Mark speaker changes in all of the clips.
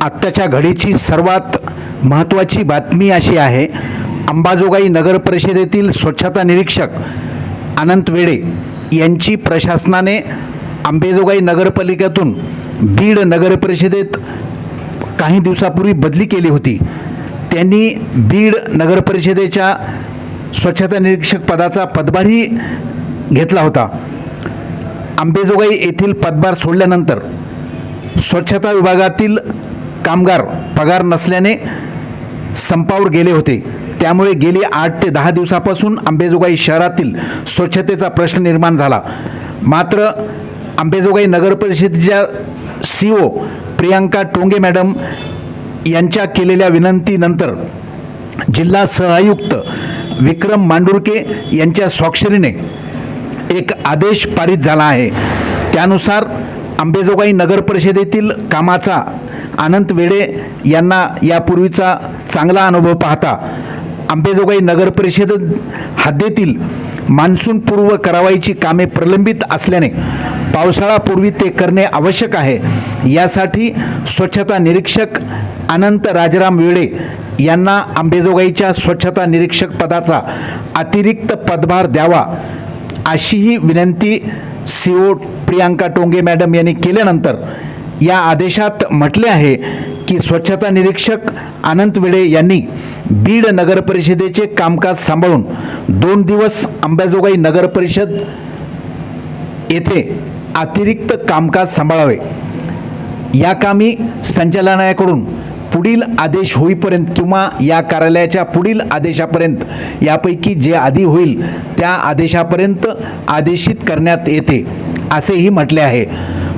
Speaker 1: आत्ताच्या घडीची सर्वात महत्त्वाची बातमी अशी आहे अंबाजोगाई नगर परिषदेतील स्वच्छता निरीक्षक अनंत वेडे यांची प्रशासनाने अंबेजोगाई नगरपालिकेतून बीड नगर परिषदेत काही दिवसापूर्वी बदली केली होती. त्यांनी बीड नगर परिषदेच्या स्वच्छता निरीक्षक पदाचा पदभारही घेतला होता. अंबेजोगाई येथील पदभार सोडल्यानंतर स्वच्छता विभागातील कामगार पगार नसल्याने संपावर गेले होते. त्यामुळे गेली आठ ते दहा दिवसापासून अंबेजोगाई शहरातील स्वच्छतेचा प्रश्न निर्माण झाला. मात्र अंबेजोगाई नगरपरिषदेच्या C O Priyanka Tonge madam यांच्या केलेल्या विनंतीनंतर जिल्हा सहआयुक्त विक्रम मांडुरके यांच्या स्वाक्षरीने एक आदेश पारित झाला आहे. त्यानुसार अंबेजोगाई नगरपरिषदेतील कामाचा अनंत वेडे यांना यापूर्वीचा चांगला अनुभव पाहता आंबेजोगाई नगर परिषद हद्दीतील मान्सूनपूर्व करावाईची कामे प्रलंबित असल्याने पावसाळापूर्वी ते करणे आवश्यक आहे. यासाठी स्वच्छता निरीक्षक अनंत राजाराम वेळे यांना आंबेजोगाईच्या स्वच्छता निरीक्षक पदाचा अतिरिक्त पदभार द्यावा अशीही विनंती C O Priyanka Tonge madam यांनी केल्यानंतर या आदेशात म्हटले आहे की स्वच्छता निरीक्षक अनंत विडे यांनी बीड नगर परिषदेचे कामकाज सांभाळून दोन दिवस अंबाजोगाई नगर परिषद येथे अतिरिक्त कामकाज सांभाळावे. या कामी संचालनालयाकडून पुढील आदेश होईपर्यंत किंवा या कार्यालयाच्या पुढील आदेशापर्यंत यापैकी जे आधी होईल त्या आदेशापर्यंत आदेशित करण्यात येते असेही म्हटले आहे.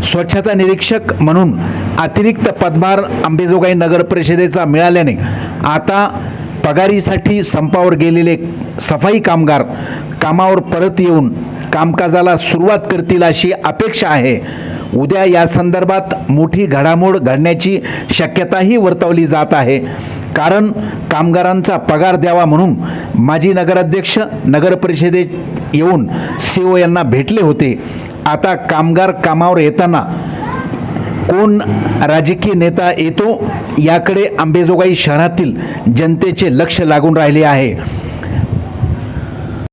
Speaker 1: स्वच्छता निरीक्षक म्हणून अतिरिक्त पदभार अंबेजोगाई नगर परिषदेचा मिळाल्याने आता पगारीसाठी संपावर गेलेले सफाई कामगार कामावर परत येऊन कामकाजाला सुरुवात करतील अशी अपेक्षा आहे. उद्या या संदर्भात मोठी घडामोड घडण्याची शक्यताही वर्तवली जात आहे. कारण कामगारांचा पगार द्यावा म्हणून माजी नगराध्यक्ष नगर परिषदेत येऊन सी ओ यांना भेटले होते. आता कामगार कामावर येताना कोण राजकीय नेता येतो याकडे आंबेजोगाई शहरातील जनतेचे लक्ष लागून राहिले आहे.